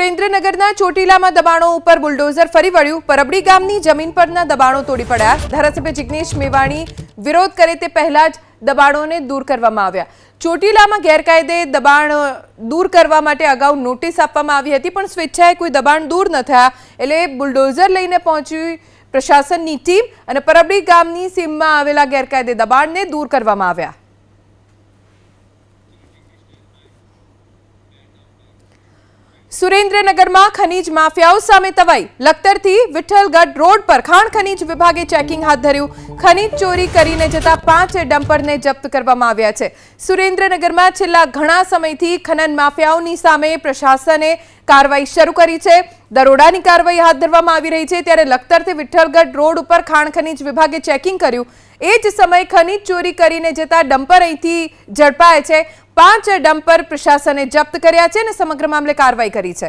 સુરેન્દ્રનગરના ચોટીલામાં દબાણો ઉપર બુલડોઝર ફરી વળ્યું. પરબડી ગામની જમીન પરના દબાણો તોડી પડ્યા. ધારાસભ્ય જિગ્નેશ મેવાણી વિરોધ કરે તે પહેલા જ દબાણોને દૂર કરવામાં આવ્યા. ચોટીલામાં ગેરકાયદે દબાણ દૂર કરવા માટે અગાઉ નોટિસ આપવામાં આવી હતી, પણ સ્વેચ્છાએ કોઈ દબાણ દૂર ન થયા એટલે બુલડોઝર લઈને પહોંચી પ્રશાસનની ટીમ અને પરબડી ગામની સીમમાં આવેલા ગેરકાયદે દબાણને દૂર કરવામાં આવ્યા. સુરેન્દ્રનગરમાં ખનીજ માફિયાઓ સામે તવાઈ. લખતરથી વિઠ્ઠલગઢ રોડ પર ખાણ ખનીજ વિભાગે ચેકિંગ હાથ ધર્યું. ખનીજ ચોરી કરીને જતા પાંચ ડમ્પરને જપ્ત કરવામાં આવ્યા છે. સુરેન્દ્રનગરમાં છેલ્લા ઘણા સમયથી ખનન માફિયાઓની સામે પ્રશાસને કાર્યવાહી શરૂ કરી છે. દરોડાની કાર્યવાહી હાથ ધરવામાં આવી રહી છે. ત્યારે લખતરથી વિઠ્ઠલગઢ રોડ ઉપર ખાણ ખનીજ વિભાગે ચેકિંગ કર્યું. એ જ સમયે ખનીજ ચોરી કરીને જતા ડમ્પર અહીંથી ઝડપાય છે. પાંચ ડમ્પર પ્રશાસને જપ્ત કર્યા છે અને સમગ્ર મામલે કાર્યવાહી કરી છે.